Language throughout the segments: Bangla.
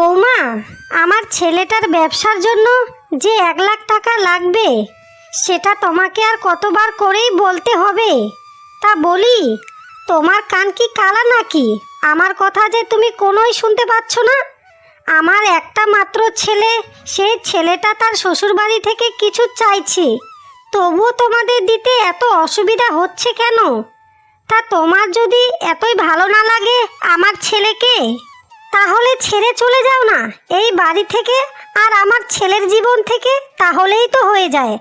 বৌমা, আমার ছেলেটার ব্যবসার জন্য যে এক লাখ টাকা লাগবে, সেটা তোমাকে আর কতবার করেই বলতে হবে? তা বলি, তোমার কান কি কালা নাকি? আমার কথা যে তুমি কোনোই শুনতে পাচ্ছ না? আমার একটা মাত্র ছেলে, সেই ছেলেটা তার শ্বশুরবাড়ি থেকে কিছু চাইছে। তবুও তোমাদের দিতে এত অসুবিধা হচ্ছে কেন? তা তোমার যদি এতই ভালো না লাগে আমার ছেলেকে? তাহলে ছেড়ে চলে যাও না। এই বাড়ি থেকে আর আমার ছেলের জীবন থেকে তাহলেই তো হয়ে যায়।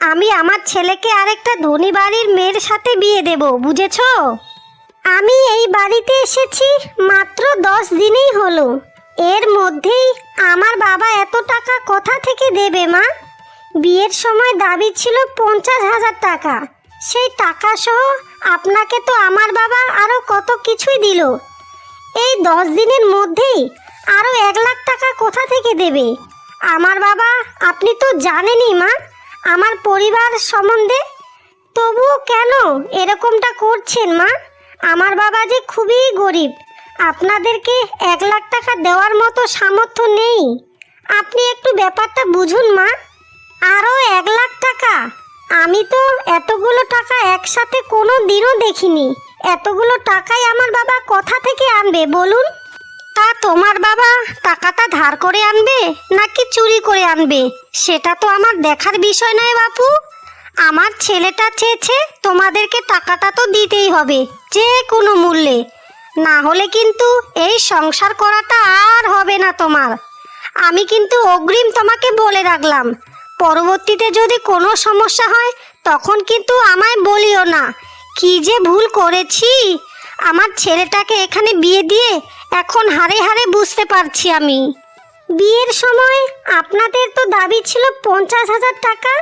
আমি আমার ছেলেকে আরেকটা ধনী বাড়ির মেয়ের সাথে বিয়ে দেব, বুঝেছ? আমি এই বাড়িতে এসেছি মাত্র দশ দিনেই হলো। এর মধ্যেই আমার বাবা এত টাকা কোথা থেকে দেবে, মা? বিয়ের সময় দাবি ছিল পঞ্চাশ হাজার টাকা। সেই টাকা সহ আপনাকে তো আমার বাবা আরও কত কিছুই দিল। এই দশ দিনের মধ্যেই আরও এক লাখ টাকা কোথা থেকে দেবে? আমার বাবা, আপনি তো জানেনই মা, আমার পরিবার সম্বন্ধে। তবুও কেন এরকমটা করছেন মা? আমার বাবা যে খুবই গরিব, আপনাদেরকে এক লাখ টাকা দেওয়ার মতো সামর্থ্য নেই। আপনি একটু ব্যাপারটা বুঝুন মা। আরও এক লাখ টাকা? আমি তো এতগুলো টাকা একসাথে কোনো দিনও দেখিনি। এতগুলো টাকাই আমার বাবা কোথা থেকে আনবে বলুন? তা তোমার বাবা টাকাটা ধার করে আনবে নাকি চুরি করে আনবে? সেটা তো আমার দেখার বিষয় নয় বাপু। আমার ছেলেটা চেয়েছে তোমাদেরকে টাকাটা তো দিতেই হবে, যে কোনো মূল্যে। না হলে কিন্তু এই সংসার করাটা আর হবে না তোমার। আমি কিন্তু অগ্রিম তোমাকে বলে রাখলাম। পরবর্তীতে যদি কোনো সমস্যা হয়, তখন কিন্তু আমায় বলিও না। কি যে ভুল করেছি? আমার ছেলেটাকে এখানে বিয়ে দিয়ে এখন হারে হারে বুঝতে পারছি আমি। বিয়ের সময় আপনাদের তো দাবি ছিল পঞ্চাশ হাজার টাকা,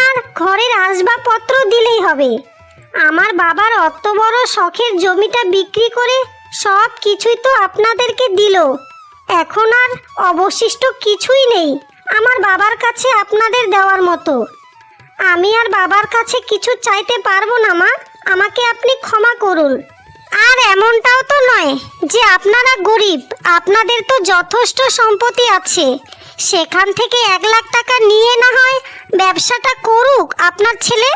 আর ঘরের আসবাবপত্র দিলেই হবে। আমার বাবার অত বড় শখের জমিটা বিক্রি করে সব কিছুই তো আপনাদেরকে দিল। এখন আর অবশিষ্ট কিছুই নেই আমার বাবার কাছে আপনাদের দেওয়ার মতো। আমি আর বাবার কাছে কিছু চাইতে পারব না, মা। আমাকে আপনি ক্ষমা করুন। আর এমনটাও তো নয় যে আপনারা গরিব, আপনাদের তো যথেষ্ট সম্পত্তি আছে। সেখান থেকে এক লাখ টাকা নিয়ে না হয় ব্যবসাটা করুক আপনার ছেলে।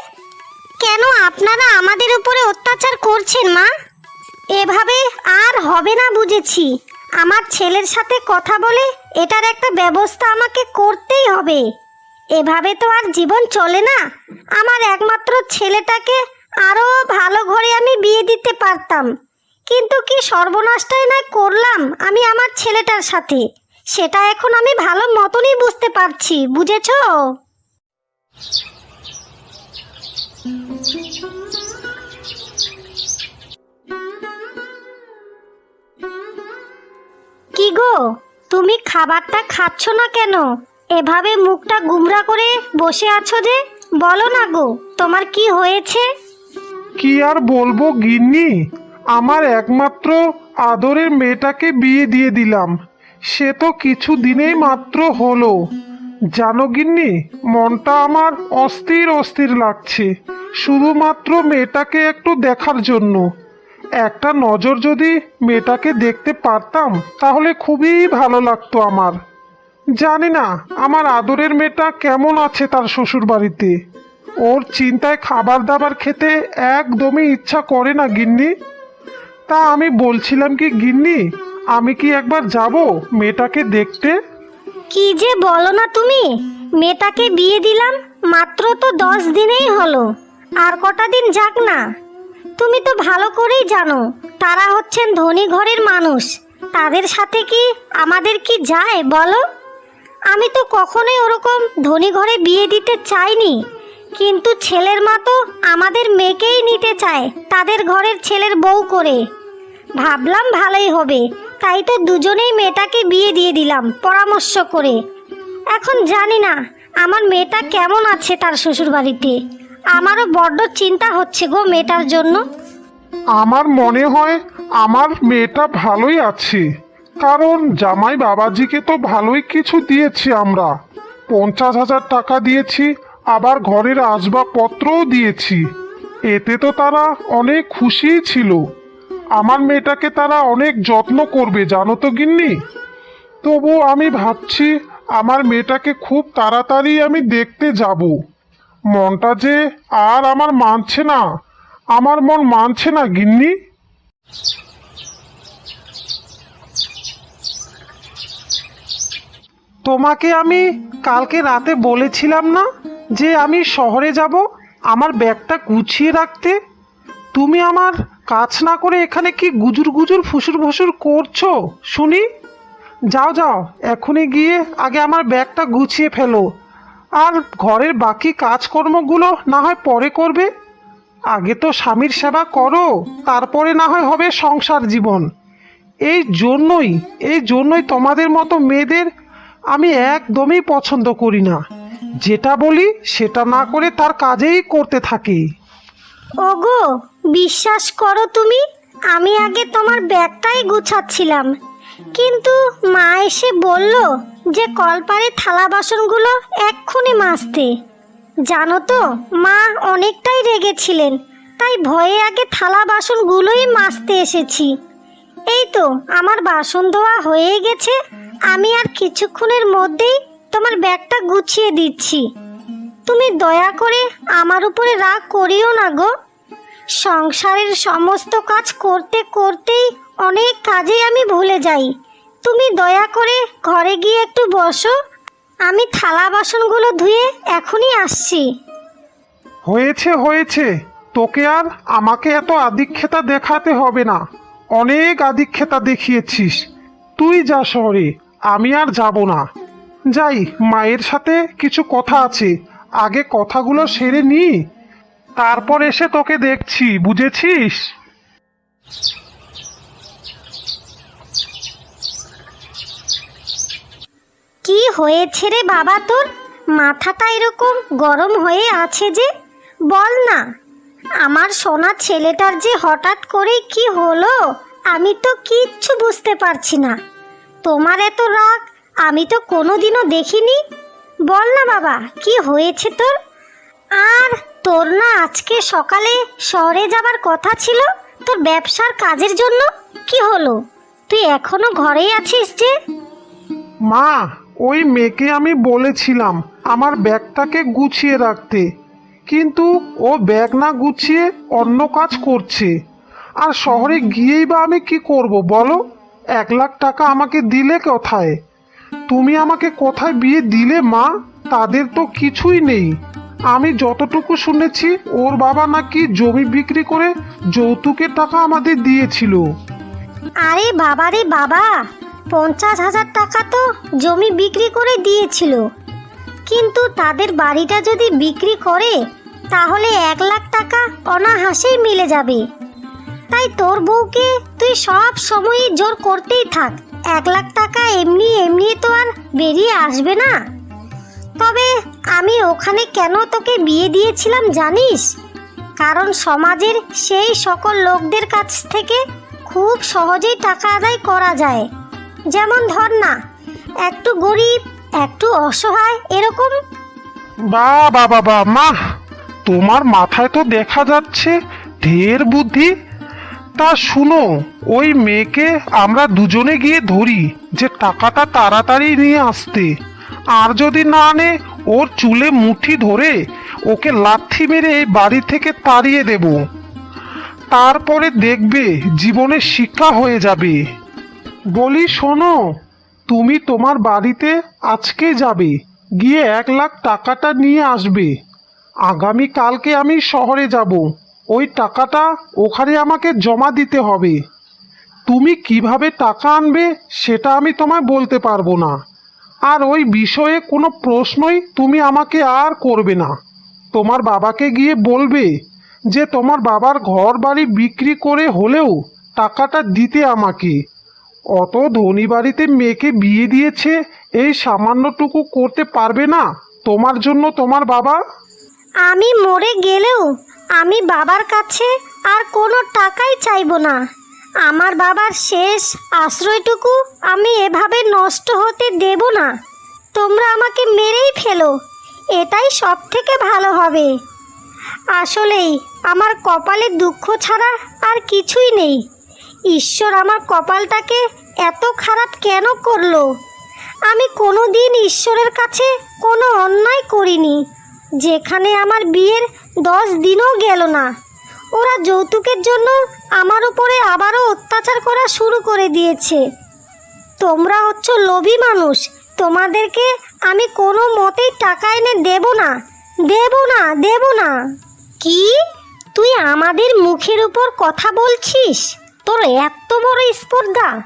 কেন আপনারা আমাদের উপরে অত্যাচার করছেন, মা? এভাবে আর হবে না বুঝেছি। আমার ছেলের সাথে কথা বলে এটার একটা ব্যবস্থা আমাকে করতেই হবে। এভাবে তো আর জীবন চলে না। আমার একমাত্র ছেলেটাকে আরও ভালো ঘরে আমি বিয়ে দিতে পারতাম। কিন্তু কি সর্বনাশটাই না করলাম আমি আমার ছেলেটার সাথে? সেটা এখন আমি ভালো মতনই বুঝতে পারছি, বুঝেছ? কি গো, তুমি খাবারটা খাচ্ছ না কেন? এভাবে মুখটা গুমরা করে বসে আছো যে? বলো না গো, তোমার কি হয়েছে? কি আর বলব গিন্নি? আমার একমাত্র আদরের মেয়েটাকে বিয়ে দিয়ে দিলাম। সে তো কিছু দিনেই মাত্র হলো। জানো গিন্নি, মনটা আমার অস্থির অস্থির লাগছে। শুধুমাত্র মেয়েটাকে একটু দেখার জন্য। একটা নজর যদি মেয়েটাকে দেখতে পারতাম, তাহলে খুবই ভালো লাগতো আমার। জানি না, আমার আদরের মেয়েটা কেমন আছে তার শ্বশুর বাড়িতে ওর চিন্তায় খাবার দাবার খেতে একদমই ইচ্ছা করে না, গিন্নি। তা আমি বলছিলাম কি, গিন্নি, আমি কি একবার যাব মেয়েটাকে দেখতে? কি যে বলো না তুমি। মেয়েটাকে বিয়ে দিলাম মাত্র তো দশ দিনেই হলো। আর কটা দিন যাক না। তুমি তো ভালো করেই জানো, তারা হচ্ছেন ধনী ঘরের মানুষ। তাদের সাথে কি আমাদের কি যায়, বলো? আমি তো কখনোই ওরকম ধনী ঘরে বিয়ে দিতে চাইনি। কিন্তু ছেলের মা তো আমাদের মেয়েকেই নিতে চায়, তাদের ঘরের ছেলের বউ করে। ভাবলাম ভালোই হবে, তাই তো দুজনেই মেয়েটাকে বিয়ে দিয়ে দিলাম, পরামর্শ করে। এখন জানি না, আমার মেয়েটা কেমন আছে তার শ্বশুর বাড়িতে আমারও বড্ড চিন্তা হচ্ছে গো মেয়েটার জন্য। আমার মনে হয় আমার মেয়েটা ভালোই আছে, কারণ জামাই বাবাজিকে তো ভালোই কিছু দিয়েছি আমরা। পঞ্চাশ হাজার টাকা দিয়েছি আবার ঘরের আসবাবপত্রও দিয়েছি। এতে তো তারা অনেক খুশিই ছিল। আমার মেয়েটাকে তারা অনেক যত্ন করবে, জানো তো গিন্নি? তবু আমি ভাবছি আমার মেয়েটাকে খুব তাড়াতাড়ি আমি দেখতে যাব। মনটা যে আর আমার মানছে না। আমার মন মানছে না গিন্নি? তোমাকে আমি কালকে রাতে বলেছিলাম না? যে আমি শহরে যাব, আমার ব্যাগটা গুছিয়ে রাখতে? তুমি আমার কাজ না করে এখানে কি গুজুর গুজুর ফুসুর ফুসুর করছ? শুনি। যাও যাও, এখনই গিয়ে আগে আমার ব্যাগটা গুছিয়ে ফেলো। আর ঘরের বাকি কাজকর্মগুলো না হয় পরে করবে? আগে তো স্বামীর সেবা করো, তারপরে না হয় হবে সংসার জীবন। এই জন্যই এই জন্যই তোমাদের মতো মেয়েদের আমি একদমই পছন্দ করি না। যেটা বলি, সেটা না করে তার কাজেই করতে থাকি। ওগো, বিশ্বাস করো তুমি, আমি আগে তোমার ব্যাগটাই গুছাচ্ছিলাম। কিন্তু মা এসে বলল যে কলপারে থালা বাসনগুলো এক্ষুনি মাজতে। জানো তো, মা অনেকটাই রেগেছিলেন, তাই ভয়ে আগে থালা বাসনগুলোই মাজতে এসেছি। এই তো, আমার বাসন ধোয়া হয়ে গেছে, আমি আর কিছুক্ষণের মধ্যেই তোমার ব্যাগটা গুছিয়ে দিচ্ছি। তুমি দয়া করে আমার উপরে রাগ করিও না গো। সংসারের সমস্ত কাজ করতে করতেই অনেক কাজে আমি ভুলে যাই। তুমি দয়া করে ঘরে গিয়ে একটু বসো। আমি থালা বাসনগুলো ধুয়ে এখনই আসছি। হয়েছে হয়েছে। তোকে আর আমাকে এত আদিক্ষেতা দেখাতে হবে না। অনেক আদিক্ষেতা দেখিয়েছিস। তুই যা শহরে, আমি আর যাব না। যাই, মায়ের সাথে কিছু কথা আছে। আগে কথাগুলো সেরে নি। তারপর এসে তোকে দেখছি, বুঝেছিস? কি হয়েছে রে বাবা তোর? মাথাটা এরকম গরম হয়ে আছে যে, বল না। আমার সোনা ছেলেটার যে হঠাৎ করে কি হলো, আমি তো কিচ্ছু বুঝতে পারছি না। তোমার এত রাগ আমি তো কোনোদিনও দেখিনি। বল না বাবা, কি হয়েছে তোর? আর তোর না আজকে সকালে শহরে যাবার কথা ছিল, তোর ব্যবসার কাজের জন্য? কি হলো? তুই এখনও ঘরেই আছিস যে? মা, ওই মেয়েকে আমি বলেছিলাম আমার ব্যাগটাকে গুছিয়ে রাখতে। কিন্তু ও ব্যাগ না গুছিয়ে অন্য কাজ করছে। আর শহরে গিয়েই বা আমি কি করব বলো? এক লাখ টাকা আমাকে দিলে কোথায়? তুমি আমাকে কোথায় বিয়ে দিলে, মা? তাদের তো কিছুই নেই। আমি যতটুকু শুনেছি, ওর বাবা নাকি জমি বিক্রি করে যৌতুকের টাকা আমাদের দিয়েছিল। আরে বাবা রে বাবা, পঞ্চাশ হাজার টাকা তো জমি বিক্রি করে দিয়েছিল। কিন্তু তাদের বাড়িটা যদি বিক্রি করে, তাহলে এক লাখ টাকা অনাহাসেই মিলে যাবে। তাই তোর বউকে তুই সব সময়ই জোর করতেই থাক। এক লাখ টাকা এমনি এমনি তো আর বেরিয়ে আসবে না। তবে আমি ওখানে কেন তোকে বিয়ে দিয়েছিলাম জানিস? কারণ সমাজের সেই সকল লোকদের কাছ থেকে খুব সহজেই টাকা আদায় করা যায়। যেমন ধর না, একটু গরিব, একটু অসহায় এরকম। বা বাবা বা, মা, তোমার মাথায় তো দেখা যাচ্ছে ঢের বুদ্ধি। তা শুনো, ওই মেয়েকে আমরা দুজনে গিয়ে ধরি, যে টাকাটা তাড়াতাড়ি নিয়ে আসতে। আর যদি না আনে, ওর চুলে মুঠি ধরে ওকে লাথি মেরে এই বাড়ি থেকে তাড়িয়ে দেব। তারপরে দেখবে জীবনের শিক্ষা হয়ে যাবে। বলি, শোনো, তুমি তোমার বাড়িতে আজকে যাবে, গিয়ে এক লাখ টাকাটা নিয়ে আসবে। আগামী কালকে আমি শহরে যাব। ওই টাকাটা ওখানে আমাকে জমা দিতে হবে। তুমি কীভাবে টাকা আনবে সেটা আমি তোমায় বলতে পারব না। আর ওই বিষয়ে কোনো প্রশ্নই তুমি আমাকে আর করবে না। তোমার বাবাকে গিয়ে বলবে যে তোমার বাবার ঘর বাড়ি বিক্রি করে হলেও টাকাটা দিতে আমাকে। অত ধনী বাড়িতে মেয়েকে বিয়ে দিয়েছে, এই সামান্যটুকু করতে পারবে না তোমার জন্য তোমার বাবা? আমি মরে গেলেও আমি বাবার কাছে আর কোনো টাকাই চাইব না। আমার বাবার শেষ আশ্রয়টুকু আমি এভাবে নষ্ট হতে দেব না। তোমরা আমাকে মেরেই ফেলো। এটাই সব থেকে ভালো হবে। আসলেই আমার কপালে দুঃখ ছাড়া আর কিছুই নেই। ঈশ্বর আমার কপালটাকে এত খারাপ কেন করল? আমি কোনো দিন ঈশ্বরের কাছে কোনো অন্যায় করিনি। যেখানে আমার বিয়ের দশ দিনও গেল না। ওরা যৌতুকের জন্য আমার উপরে আবারও অত্যাচার করা শুরু করে দিয়েছে। তোমরা হচ্ছ লোভী মানুষ, তোমাদেরকে আমি কোনো মতেই টাকা এনে দেব না দেব না দেব না। কি? তুই আমাদের মুখের উপর কথা বলছিস? তোর এত বড় স্পর্ধা।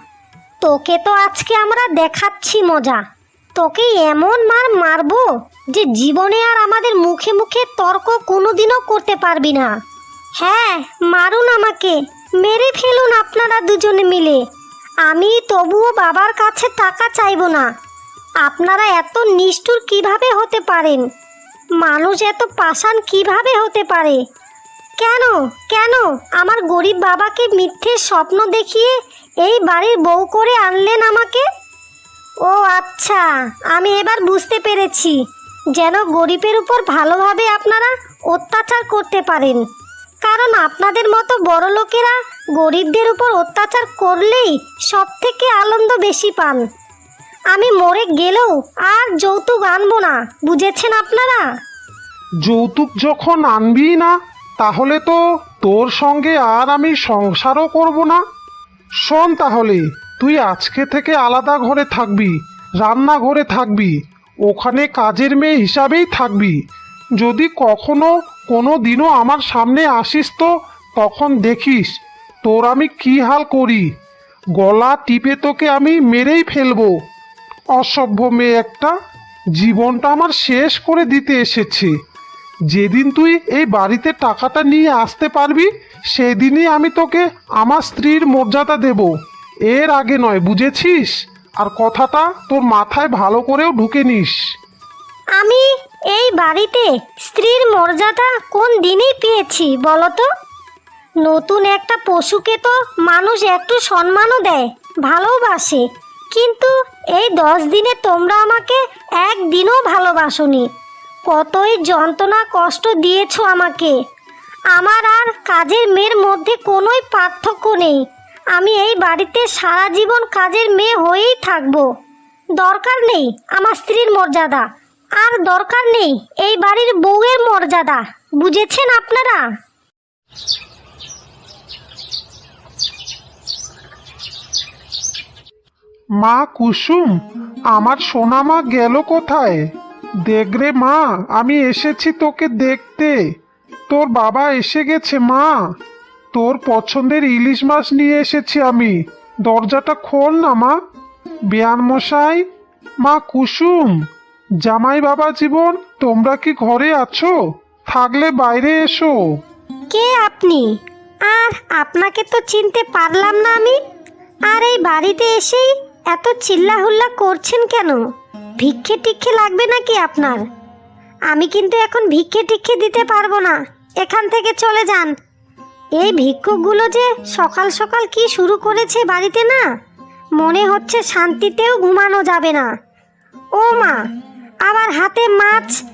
তোকে তো আজকে আমরা দেখাচ্ছি মজা। তোকে এমন মার মারবো যে জীবনে আর আমাদের মুখে মুখে তর্ক কোনোদিনও করতে পারবি না। হ্যাঁ মারুন আমাকে। মেরে ফেলুন আপনারা দুজনে মিলে। আমি তবুও বাবার কাছে টাকা চাইব না। আপনারা এত নিষ্ঠুর কীভাবে হতে পারেন? মানুষ এত পাষাণ কীভাবে হতে পারে? কেন কেন? আমার গরিব বাবাকে মিথ্যে স্বপ্ন দেখিয়ে এই বাড়ির বউ করে আনলেন আমাকে? ও আচ্ছা আমি এবার বুঝতে পেরেছি। যেন গরিবের উপর ভালোভাবে আপনারা অত্যাচার করতে পারেন। কারণ আপনাদের মতো বড় লোকেরা গরিবদের উপর অত্যাচার করলেই সব থেকে আনন্দ বেশি পান। আমি মরে গেলেও আর যৌতুক আনব না, বুঝেছেন আপনারা? যৌতুক যখন আনবি না, তাহলে তো তোর সঙ্গে আর আমি সংসারও করব না। শোন তাহলে তুই আজকে থেকে আলাদা ঘরে থাকবি, রান্নাঘরে থাকবি, ওখানে কাজের মেয়ে হিসাবেই থাকবি। যদি কখনো কোনো দিনও আমার সামনে আসিস তো, তখন দেখিস তোর আমি কি হাল করি। গলা টিপে তোকে আমি মেরেই ফেলব। অসভ্য মেয়ে একটা, জীবনটা আমার শেষ করে দিতে এসেছে। যেদিন তুই এই বাড়িতে টাকাটা নিয়ে আসতে পারবি, সেদিনই আমি তোকে আমার স্ত্রীর মর্যাদা দেব। এর আগে নয়, বুঝেছিস? আর কথাটা তোর মাথায় ভালো করেও ঢুকে নিস। আমি এই বাড়িতে স্ত্রীর মর্যাদা কোন দিনই পেয়েছি, বলো তো? নতুন একটা পশুকে তো মানুষ একটু সম্মানও দেয়, ভালোবাসে। কিন্তু এই দশ দিনে তোমরা আমাকে একদিনও ভালোবাসোনি। কতই যন্ত্রণা, কষ্ট দিয়েছ আমাকে। আমার আর কাজের মেয়ের মধ্যে কোনোই পার্থক্য নেই। আমি এই বাড়িতে সারা জীবন কাজের মেয়ে হয়েই থাকব। দরকার নেই আমার স্ত্রীর মর্যাদা। আর দরকার নেই এই বাড়ির বউয়ের মর্যাদা। বুঝেছেন আপনারা? মা কুসুম, আমার সোনা মা গেল কোথায়? দেখরে মা, আমি এসেছি তোকে দেখতে। তোর বাবা এসে গেছে মা। তোর পছন্দের ইলিশ মাছ নিয়ে এসেছি আমি। দরজাটা খোল না, মা। বিয়ান মশাই, মা কুসুম, জামাই বাবা জীবন, তোমরা কি ঘরে আছো? থাকলে বাইরে এসো। কে আপনি? আর আপনাকে তো চিনতে পারলাম না আমি। আর এই বাড়িতে এসেই এত চিল্লাহুল্লা করছেন কেন? ভিক্ষে টিক্ষে লাগবে নাকি আপনার? আমি কিন্তু এখন ভিক্ষে টিক্ষে দিতে পারব না। এখান থেকে চলে যান। এই ভিক্ষুকগুলো যে সকাল সকাল কি শুরু করেছে বাড়িতে না? মনে হচ্ছে শান্তিতেও ঘুমানো যাবে না। ও মা, আবার হাতে মাছ?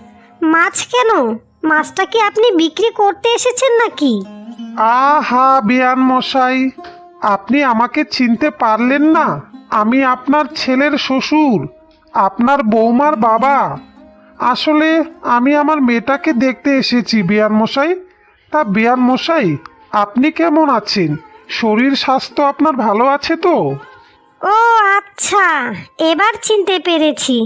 মাছ কেন? মাছটা কি আপনি বিক্রি করতে এসেছেন নাকি? আহা, বিয়ান মশাই, আপনি আমাকে চিনতে পারলেন না। আমি আপনার ছেলের শ্বশুর, আপনার বৌমার বাবা। আসলে আমি আমার মেয়েটাকে দেখতে এসেছি, বিয়ান মশাই। তা বিয়ান মশাই আপনি কেমন আছেন? শরীর স্বাস্থ্য আপনার ভালো আছে তো? ও আচ্ছা। এবার চিনতে পেরেছি।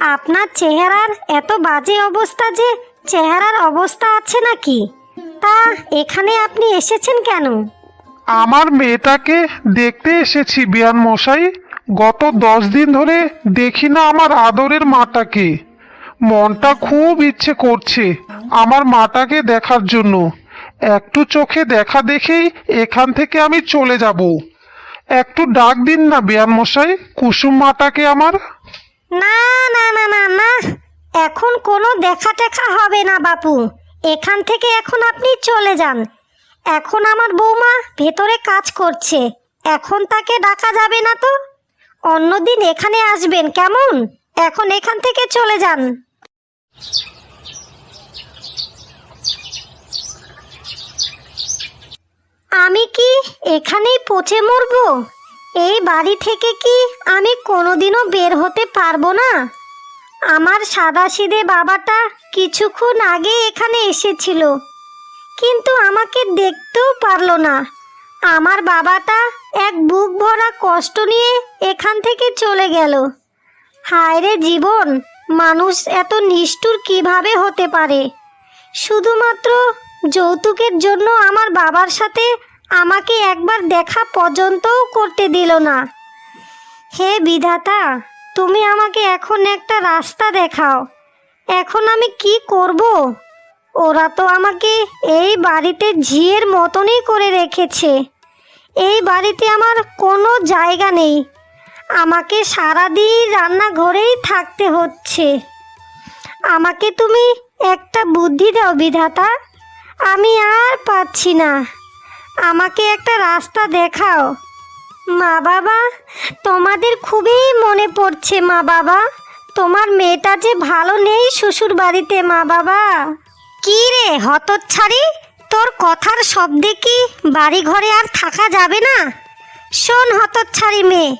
আপনার চেহারার এত বাজে অবস্থা যে চেহারার অবস্থা আছে নাকি? তা এখানে আপনি এসেছেন কেন? আমার মেয়েটাকে দেখতে এসেছি বিয়ান মশাই। গত দশ দিন ধরে দেখি না আমার আদরের মাটাকে। মনটা খুব ইচ্ছে করছে আমার মাটাকে দেখার জন্য। একটু চোখে দেখা দেখেই এখান থেকে আমি চলে যাব। একটু ডাক দিন না বিয়ান মশাই, কুসুম মাটাকে আমার। না না না না না, এখন কোনো দেখা টেখা হবে না বাপু। এখান থেকে এখন আপনি চলে যান। এখন আমার বৌমা ভেতরে কাজ করছে। এখন তাকে ডাকা যাবে না তো? অন্যদিন এখানে আসবেন কেমন? এখন এখান থেকে চলে যান। আমি কি এখানেই পচে মরবো? এই বাড়ি থেকে কি আমি কোনোদিনও বের হতে পারব না? আমার সাদাসিদে বাবাটা কিছুক্ষণ আগে এখানে এসেছিল। কিন্তু আমাকে দেখতেও পারল না। আমার বাবাটা এক বুক ভরা কষ্ট নিয়ে এখান থেকে চলে গেল। হায় রে জীবন! মানুষ এত নিষ্ঠুর কীভাবে হতে পারে? শুধুমাত্র যৌতুকের জন্য আমার বাবার সাথে আমাকে একবার দেখা পর্যন্তও করতে দিল না। হে বিধাতা, তুমি আমাকে এখন একটা রাস্তা দেখাও। এখন আমি কি করব? ওরা তো আমাকে এই বাড়িতে ঝিয়ের মতনই করে রেখেছে। এই বাড়িতে আমার কোনো জায়গা নেই। আমাকে সারাদিন রান্নাঘরেই থাকতে হচ্ছে। আমাকে তুমি একটা বুদ্ধি দাও বিধাতা। আমি আর পাচ্ছি না। আমাকে একটা রাস্তা দেখাও। মা বাবা, তোমাদের খুবই মনে পড়ছে মা বাবা। তোমার মেয়েটা যে ভালো নেই শ্বশুর বাড়িতে, মা বাবা। কি রে হতচ্ছাড়ি? তোর কথার শব্দে কি বাড়ি ঘরে আর থাকা যাবে না? শোন হতচ্ছাড়ি মেয়ে,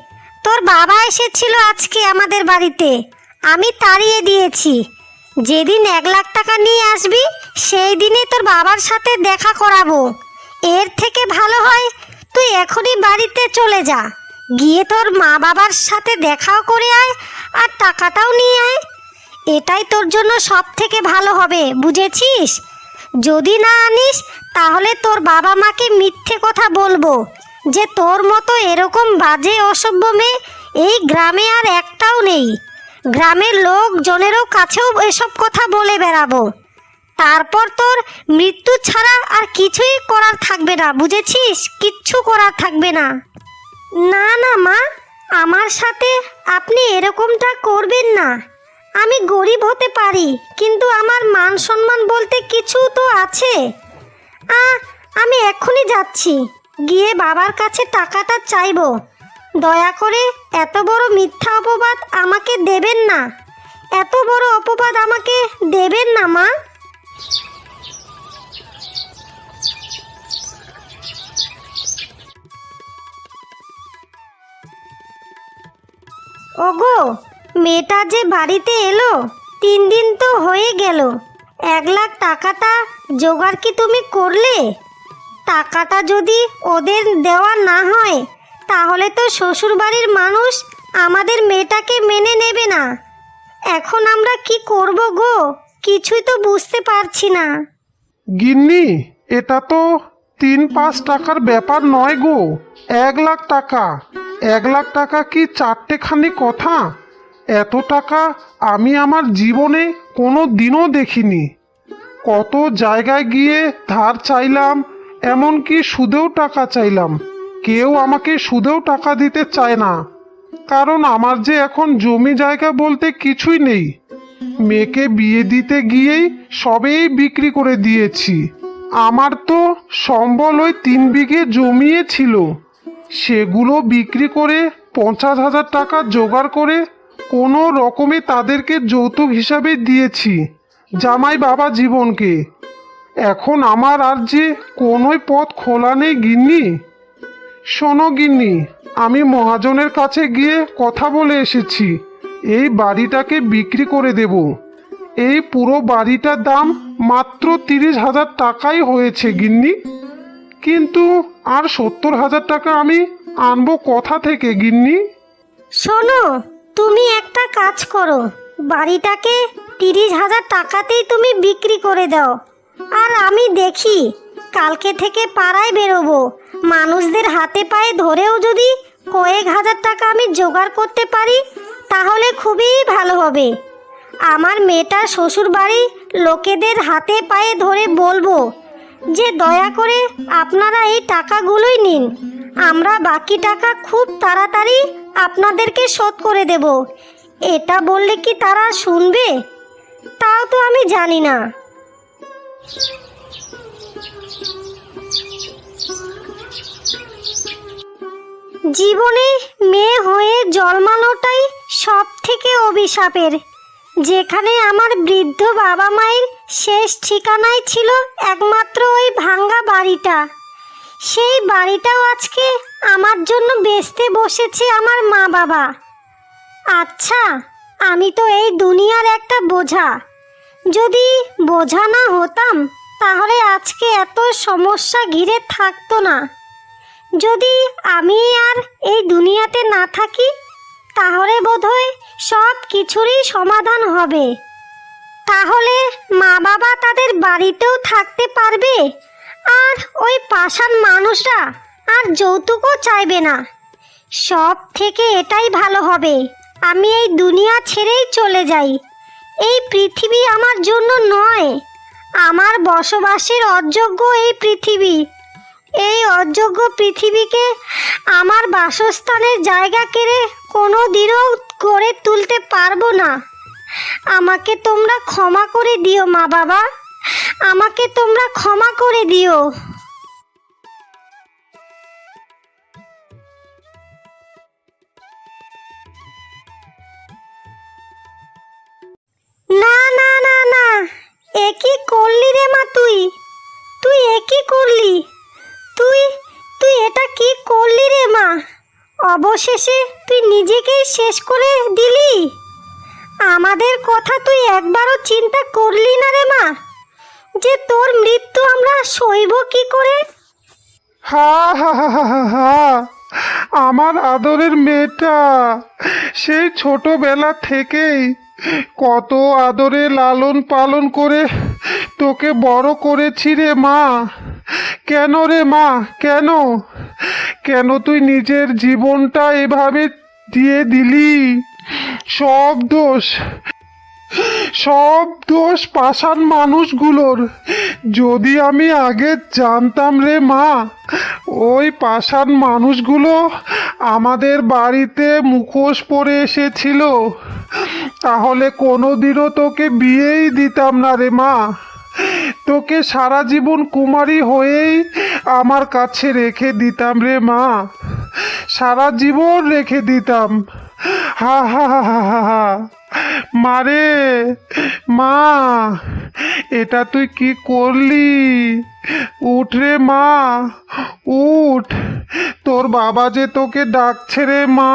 তোর বাবা এসেছিল আজকে আমাদের বাড়িতে। আমি তাড়িয়ে দিয়েছি। যেদিন এক লাখ টাকা নিয়ে আসবি, সেই দিনে তোর বাবার সাথে দেখা করাবো। এর থেকে ভালো হয় তুই এখনই বাড়িতে চলে যা। গিয়ে তোর মা বাবার সাথে দেখাও করে আয় আর টাকাটাও নিয়ে আয়। এটাই তোর জন্য সব থেকে ভালো হবে, বুঝেছিস? যদি না আনিস, তাহলে তোর বাবা মাকে মিথ্যে কথা বলব যে তোর মতো এরকম বাজে অসভ্য মেয়ে এই গ্রামে আর একটাও নেই। গ্রামের লোকজনেরও কাছেও এসব কথা বলে বেড়াবো। তারপর তোর মৃত্যু ছাড়া আর কিছুই করার থাকবে না, বুঝেছিস? কিচ্ছু করার থাকবে না। না না, মা, আমার সাথে আপনি এরকমটা করবেন না। আমি গরিব হতে পারি, কিন্তু আমার মান সম্মান বলতে কিছু তো আছে। আ আমি এক্ষুনি যাচ্ছি। গিয়ে বাবার কাছে টাকাটা চাইব। দয়া করে এত বড় মিথ্যা অপবাদ আমাকে দেবেন না। এত বড় অপবাদ আমাকে দেবেন না, মা। ওগো, মেয়েটা যে বাড়িতে এলো, তিন দিন তো হয়ে গেল। এক লাখ টাকাটা জোগাড় কি তুমি করলে? টাকাটা যদি ওদের দেওয়া না হয় তাহলে তো শ্বশুরবাড়ির মানুষ আমাদের মেয়েটাকে মেনে নেবে না। এখন আমরা কি করব গো? কিছুই তো বুঝতে পারছি না। গিন্নি, এটা তো তিন পাঁচ টাকার ব্যাপার নয় গো। এক লাখ টাকা। এক লাখ টাকা কি চারটেখানি কথা? এত টাকা আমি আমার জীবনে কোনো দিনও দেখিনি। কত জায়গায় গিয়ে ধার চাইলাম, এমনকি সুদেও টাকা চাইলাম। কেউ আমাকে সুদেও টাকা দিতে চায় না। কারণ আমার যে এখন জমি জায়গা বলতে কিছুই নেই। মেয়েকে বিয়ে দিতে গিয়েই সবেই বিক্রি করে দিয়েছি। আমার তো সম্বল ওই তিন বিঘে জমিয়ে ছিল। সেগুলো বিক্রি করে পঞ্চাশ হাজার টাকা জোগাড় করে কোনো রকমে তাদেরকে যৌতুক হিসাবে দিয়েছি, জামাই বাবা জীবনকে। এখন আমার আর যে কোনোই পথ খোলা নেই গিন্নি। শোনো গিন্নি, আমি মহাজনের কাছে গিয়ে কথা বলে এসেছি। এই বাড়িটাকে বিক্রি করে দেব। এই পুরো বাড়িটার দাম মাত্র তিরিশ হাজার টাকাই হয়েছে গিন্নি। কিন্তু আর সত্তর হাজার টাকা আমি আনব কথা থেকে গিন্নি? শোনো, তুমি একটা কাজ করো। বাড়িটাকে তিরিশ হাজার টাকাতেই তুমি বিক্রি করে দাও। আর আমি দেখি কালকে থেকে পাড়ায় বেরোবো। মানুষদের হাতে পায়ে ধরেও যদি কয়েক হাজার টাকা আমি জোগাড় করতে পারি, তাহলে খুবই ভালো হবে। আমার মেয়েটার শ্বশুর বাড়ি লোকেদের হাতে পায়ে ধরে বলব যে, দয়া করে আপনারা এই টাকাগুলোই নিন। আমরা বাকি টাকা খুব তাড়াতাড়ি আপনাদেরকে শোধ করে দেব। এটা বললে কি তারা শুনবে? তাও তো আমি জানি না। জীবনে মেয়ে হয়ে জন্মানোটাই সব থেকে অভিশাপের। যেখানে আমার বৃদ্ধ বাবা মায়ের শেষ ঠিকানায় ছিল একমাত্র ওই ভাঙ্গা বাড়িটা। সেই বাড়িটাও আজকে আমার জন্য বেচতে বসেছে আমার মা বাবা। আচ্ছা আমি তো এই দুনিয়ার একটা বোঝা। যদি বোঝা না হতাম, তাহলে আজকে এত সমস্যা ঘিরে থাকতো না। যদি আমি আর এই দুনিয়াতে না থাকি, তাহলে বোধহয় সব কিছুরই সমাধান হবে। তাহলে মা বাবা তাদের বাড়িতেও থাকতে পারবে, আর ওই পাষাণ মানুষরা আর যৌতুকও চাইবে না। সব থেকে এটাই ভালো হবে, আমি এই দুনিয়া ছেড়েই চলে যাই। এই পৃথিবী আমার জন্য নয়, আমার বসবাসের অযোগ্য এই পৃথিবী। এই অযোগ্য পৃথিবীকে আমার বাসস্থানের জায়গা কেড়ে কোনো দিনও করে তুলতে পারব না। আমাকে তোমরা ক্ষমা করে দিও, মা বাবা। আমাকে তোমরা ক্ষমা করে দিও। না না না না। এ কি করলি রে মা তুই? তুই এ কি করলি? কি করলি রে মা? অবশেষে তুই নিজেকেই শেষ করে দিলি। আমাদের কথা তুই একবারও চিন্তা করলি না রে মা। যে তোর মৃত্যু আমরা সইব কি করে? হা হা হা হা হা আমার আদরের মেয়েটা সেই ছোটবেলা থেকেই কত আদরে লালন পালন করে তোকে বড় করেছি রে মা। কেন রে মা? কেন? কেন তুই নিজের জীবনটা এভাবে দিয়ে দিলি? সব দোষ সব দোষ পাষাণ মানুষগুলোর। যদি আমি আগে জানতাম রে মা, ওই পাষাণ মানুষগুলো আমাদের বাড়িতে মুখোশ পরে এসেছিল। তাহলে কোনোদিনও তোকে বিয়েই দিতাম না রে মা। তোকে সারা জীবন কুমারী হয়েই আমার কাছে রেখে দিতাম রে মা। সারা জীবন রেখে দিতাম। হা হা হা হা হা হা। মারে মা, এটা তুই কি করলি? উঠ রে মা, উঠ। তোর বাবা যে তোকে ডাকছে রে মা।